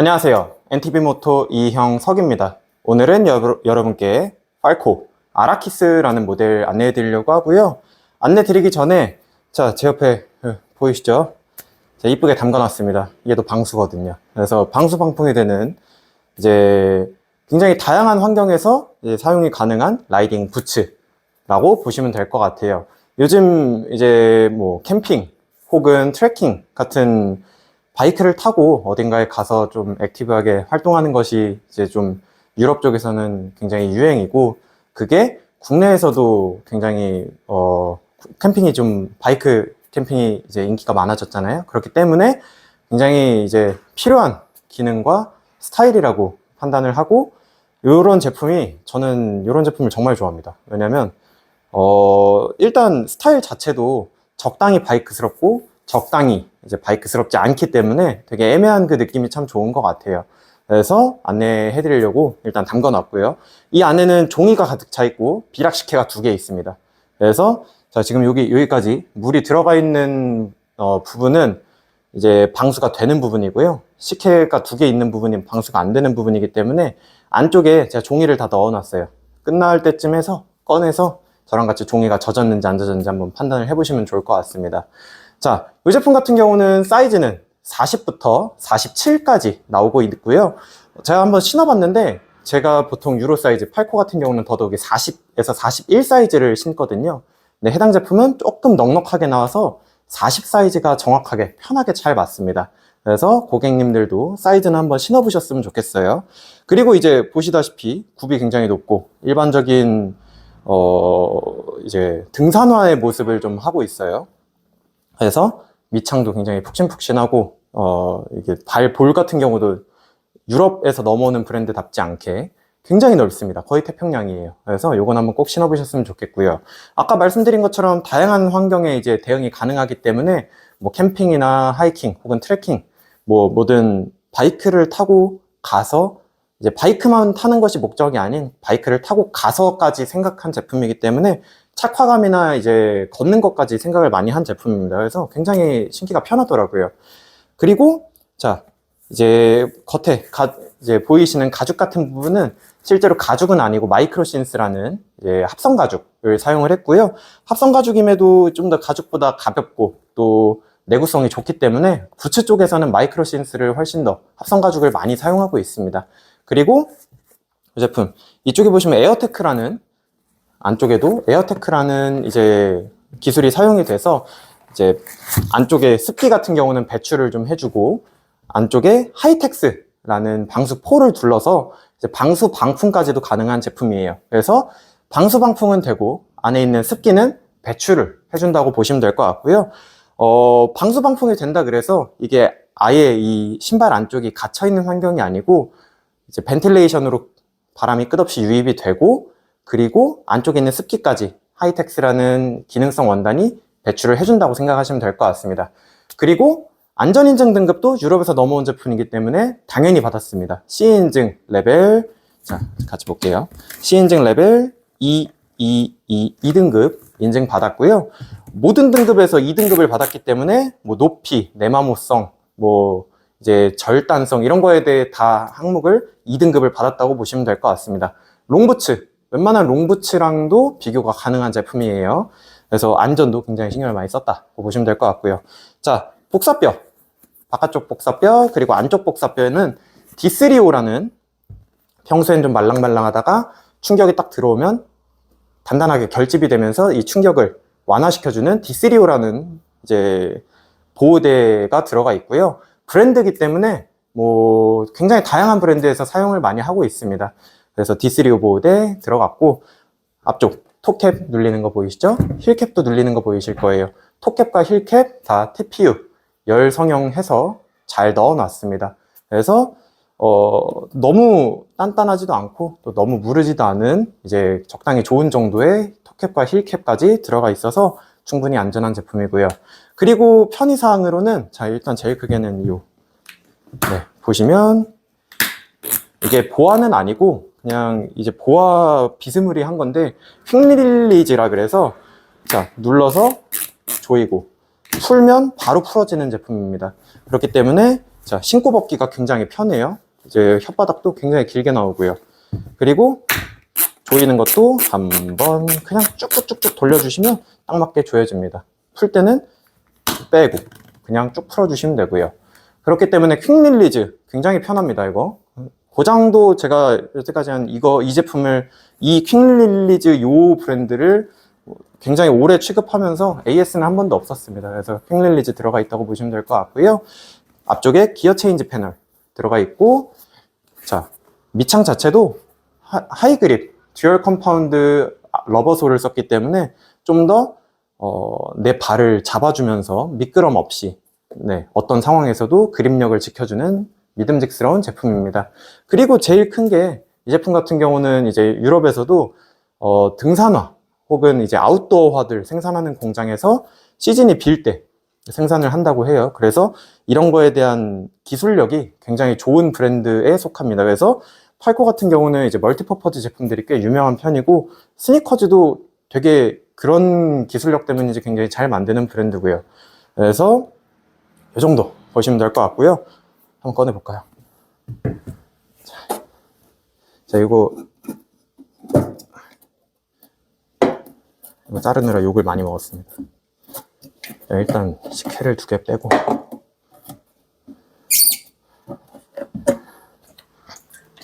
안녕하세요. NTB 모토 이형석입니다. 오늘은 여, 여러분께 팔코 아라키스라는 모델 안내해 드리려고 하고요. 안내 드리기 전에 자, 제 옆에 어, 보이시죠? 자, 이쁘게 담가 놨습니다. 이게 또 방수거든요. 그래서 방수 방풍이 되는 이제 굉장히 다양한 환경에서 사용이 가능한 라이딩 부츠라고 보시면 될 것 같아요. 요즘 이제 뭐 캠핑 혹은 트레킹 같은 바이크를 타고 어딘가에 가서 좀 액티브하게 활동하는 것이 이제 좀 유럽 쪽에서는 굉장히 유행이고 그게 국내에서도 굉장히 어 캠핑이 좀 바이크 캠핑이 이제 인기가 많아졌잖아요. 그렇기 때문에 굉장히 이제 필요한 기능과 스타일이라고 판단을 하고 이런 제품이 저는 이런 제품을 정말 좋아합니다. 왜냐면 어 일단 스타일 자체도 적당히 바이크스럽고 적당히 이제 바이크스럽지 않기 때문에 되게 애매한 그 느낌이 참 좋은 것 같아요. 그래서 안내해 드리려고 일단 담가 놨고요. 이 안에는 종이가 가득 차 있고 비락식혜가 두 개 있습니다. 그래서 자, 지금 여기, 여기까지 물이 들어가 있는 어, 부분은 이제 방수가 되는 부분이고요. 식혜가 두 개 있는 부분이 방수가 안 되는 부분이기 때문에 안쪽에 제가 종이를 다 넣어 놨어요. 끝날 때쯤 해서 꺼내서 저랑 같이 종이가 젖었는지 안 젖었는지 한번 판단을 해보시면 좋을 것 같습니다. 자, 이 제품 같은 경우는 사이즈는 40부터 47까지 나오고 있고요. 제가 한번 신어봤는데 제가 보통 유로 사이즈 8코 같은 경우는 더더욱이 40에서 41 사이즈를 신거든요. 근데 해당 제품은 조금 넉넉하게 나와서 40 사이즈가 정확하게 편하게 잘 맞습니다. 그래서 고객님들도 사이즈는 한번 신어보셨으면 좋겠어요. 그리고 이제 보시다시피 굽이 굉장히 높고 일반적인 어 이제 등산화의 모습을 좀 하고 있어요. 그래서 밑창도 굉장히 푹신푹신하고 어 이게 발 볼 같은 경우도 유럽에서 넘어오는 브랜드답지 않게 굉장히 넓습니다. 거의 태평양이에요. 그래서 요건 한번 꼭 신어보셨으면 좋겠고요. 아까 말씀드린 것처럼 다양한 환경에 이제 대응이 가능하기 때문에 뭐 캠핑이나 하이킹 혹은 트레킹 뭐 뭐든 바이크를 타고 가서 이제 바이크만 타는 것이 목적이 아닌 바이크를 타고 가서까지 생각한 제품이기 때문에 착화감이나 이제 걷는 것까지 생각을 많이 한 제품입니다. 그래서 굉장히 신기가 편하더라고요. 그리고 자 이제 겉에 가, 이제 보이시는 가죽 같은 부분은 실제로 가죽은 아니고 마이크로신스라는 합성 가죽을 사용을 했고요. 합성 가죽임에도 좀 더 가죽보다 가볍고 또 내구성이 좋기 때문에 부츠 쪽에서는 마이크로신스를 훨씬 더 합성 가죽을 많이 사용하고 있습니다. 그리고 이 제품 이쪽에 보시면 에어테크라는 안쪽에도 에어테크라는 이제 기술이 사용이 돼서 이제 안쪽에 습기 같은 경우는 배출을 좀 해주고 안쪽에 하이텍스라는 방수 폴을 둘러서 방수 방풍까지도 가능한 제품이에요. 그래서 방수 방풍은 되고 안에 있는 습기는 배출을 해준다고 보시면 될 것 같고요. 어, 방수 방풍이 된다 그래서 이게 아예 이 신발 안쪽이 갇혀 있는 환경이 아니고 이제 벤틸레이션으로 바람이 끝없이 유입이 되고 그리고 안쪽에 있는 습기까지 하이텍스라는 기능성 원단이 배출을 해준다고 생각하시면 될 것 같습니다. 그리고 안전인증 등급도 유럽에서 넘어온 제품이기 때문에 당연히 받았습니다. C인증 레벨, 자, 같이 볼게요. C인증 레벨 2, 2, 2, 2등급 인증 받았고요. 모든 등급에서 2등급을 받았기 때문에 뭐 높이, 내마모성, 뭐 이제 절단성 이런 거에 대해 다 항목을 2등급을 받았다고 보시면 될 것 같습니다. 롱부츠, 웬만한 롱부츠랑도 비교가 가능한 제품이에요. 그래서 안전도 굉장히 신경을 많이 썼다고 보시면 될 것 같고요. 자, 복사뼈. 바깥쪽 복사뼈, 그리고 안쪽 복사뼈에는 D3O라는 평소엔 좀 말랑말랑하다가 충격이 딱 들어오면 단단하게 결집이 되면서 이 충격을 완화시켜주는 D3O라는 이제 보호대가 들어가 있고요. 브랜드이기 때문에 뭐 굉장히 다양한 브랜드에서 사용을 많이 하고 있습니다. 그래서 D3O 보호대 들어갔고 앞쪽 톱캡 눌리는 거 보이시죠? 힐캡도 눌리는 거 보이실 거예요. 톱캡과 힐캡 다 TPU 열 성형해서 잘 넣어놨습니다. 그래서 어, 너무 단단하지도 않고 또 너무 무르지도 않은 이제 적당히 좋은 정도의 톱캡과 힐캡까지 들어가 있어서 충분히 안전한 제품이고요. 그리고 편의사항으로는 자 일단 제일 크게는 요 네, 보시면 이게 보아는 아니고 그냥 이제 보아 비스무리한 건데 휙릴리즈라 그래서 자 눌러서 조이고 풀면 바로 풀어지는 제품입니다. 그렇기 때문에 자, 신고 벗기가 굉장히 편해요. 이제 혓바닥도 굉장히 길게 나오고요. 그리고 조이는 것도 한번 그냥 쭉쭉쭉쭉 돌려주시면 딱 맞게 조여집니다. 풀 때는 빼고 그냥 쭉 풀어주시면 되고요. 그렇기 때문에 퀵 릴리즈 굉장히 편합니다. 이거 고장도 제가 여태까지 한 이거 이 제품을 이 퀵 릴리즈 요 브랜드를 굉장히 오래 취급하면서 AS는 한 번도 없었습니다. 그래서 퀵 릴리즈 들어가 있다고 보시면 될 것 같고요. 앞쪽에 기어 체인지 패널 들어가 있고 자 밑창 자체도 하, 하이 그립 듀얼 컴파운드 러버 솔을 썼기 때문에 좀 더 어, 내 발을 잡아주면서 미끄럼 없이 네, 어떤 상황에서도 그립력을 지켜주는 믿음직스러운 제품입니다. 그리고 제일 큰 게 이 제품 같은 경우는 이제 유럽에서도 어, 등산화 혹은 이제 아웃도어화들 생산하는 공장에서 시즌이 빌 때 생산을 한다고 해요. 그래서 이런 거에 대한 기술력이 굉장히 좋은 브랜드에 속합니다. 그래서 팔코 같은 경우는 이제 멀티퍼퍼즈 제품들이 꽤 유명한 편이고 스니커즈도 되게 그런 기술력 때문인지 굉장히 잘 만드는 브랜드고요. 그래서 이 정도 보시면 될 것 같고요. 한번 꺼내 볼까요? 자, 자 이거 이거 자르느라 욕을 많이 먹었습니다. 자, 일단 식혜를 두 개 빼고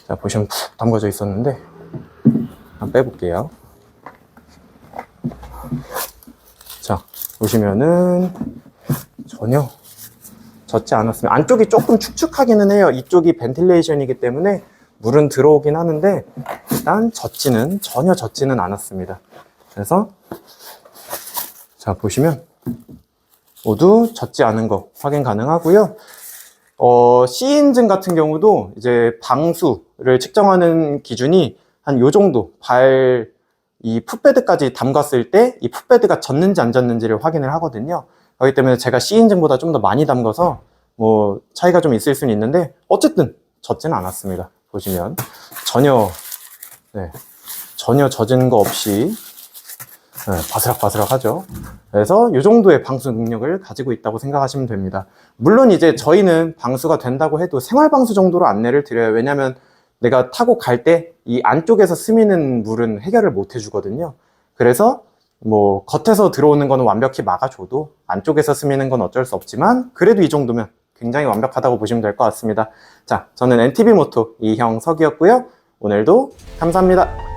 자 보시면 푹 담궈져 있었는데 한번 빼볼게요. 자 보시면은 전혀 젖지 않았습니다. 안쪽이 조금 축축하기는 해요. 이쪽이 벤틸레이션이기 때문에 물은 들어오긴 하는데 일단 젖지는 전혀 젖지는 않았습니다. 그래서 자 보시면 모두 젖지 않은 거 확인 가능하고요. 어, C인증 같은 경우도 이제 방수를 측정하는 기준이 한 요 정도 발 이 풋베드까지 담갔을 때 이 풋베드가 젖는지 안 젖는지를 확인을 하거든요. 그렇기 때문에 제가 C인증보다 좀 더 많이 담가서 뭐 차이가 좀 있을 수는 있는데 어쨌든 젖지는 않았습니다. 보시면 전혀 네, 전혀 젖은 거 없이 네, 바스락바스락하죠. 그래서 이 정도의 방수 능력을 가지고 있다고 생각하시면 됩니다. 물론 이제 저희는 방수가 된다고 해도 생활 방수 정도로 안내를 드려요. 왜냐하면 내가 타고 갈 때 이 안쪽에서 스미는 물은 해결을 못 해주거든요. 그래서 뭐 겉에서 들어오는 거는 완벽히 막아줘도 안쪽에서 스미는 건 어쩔 수 없지만 그래도 이 정도면 굉장히 완벽하다고 보시면 될 것 같습니다. 자, 저는 NTV 모토 이형 석이었고요. 오늘도 감사합니다.